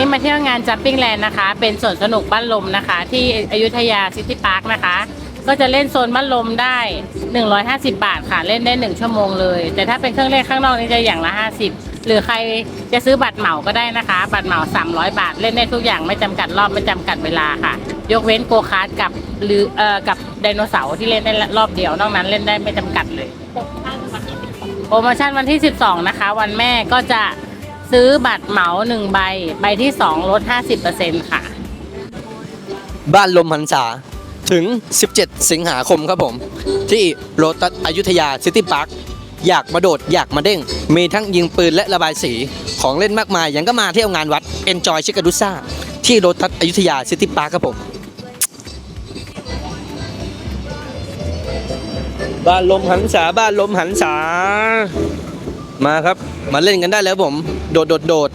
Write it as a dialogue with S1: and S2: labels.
S1: นี้มาเที่ยวงานจั m ปิ้งแลนด์นะคะ เป็นสวนสนุกบ้านลมนะคะ ที่อยุธยาซิตี้พาร์คนะคะ ก็จะเล่นโซนบ้านลมได้ 150 บาทค่ะ เล่นได้ 1 ชั่วโมงเลย แต่ถ้าเป็นเครื่องเล่นข้างนอกนี่จะอย่างละ 50 หรือใครจะซื้อบัตรเหมาก็ได้นะคะ บัตรเหมา 300 บาท เล่นได้ทุกอย่างไม่จำกัดรอบไม่จำกัดเวลาค่ะ ยกเว้นโกคาร์ดกับหรือเอ่อกับไดโนเสาร์ที่เล่นได้รอบเดียวนอกนั้นเล่นได้ไม่จำกัดเลย โปรโมชั่นวันที่ 12 นะคะ วันแม่ก็จะ ซื้อบัตรเหมา1ใบ ใบที่2ลด 50%ค่ะ
S2: บ้านลมหันษาถึง 17 สิงหาคมครับผม ที่โรตัสอยุธยาซิตี้พาร์คอยากมาโดด อยากมาเด้ง มีทั้งยิงปืนและระบายสีของเล่นมากมาย ยังก็มาเที่ยวงานวัด Enjoy ชิคาดุซ่า ที่โรตัสอยุธยาซิตี้พาร์คครับผม บ้านลมหันษาบ้านลมหันษา มาครับ มาเล่นกันได้แล้วผม โดดโดดโดด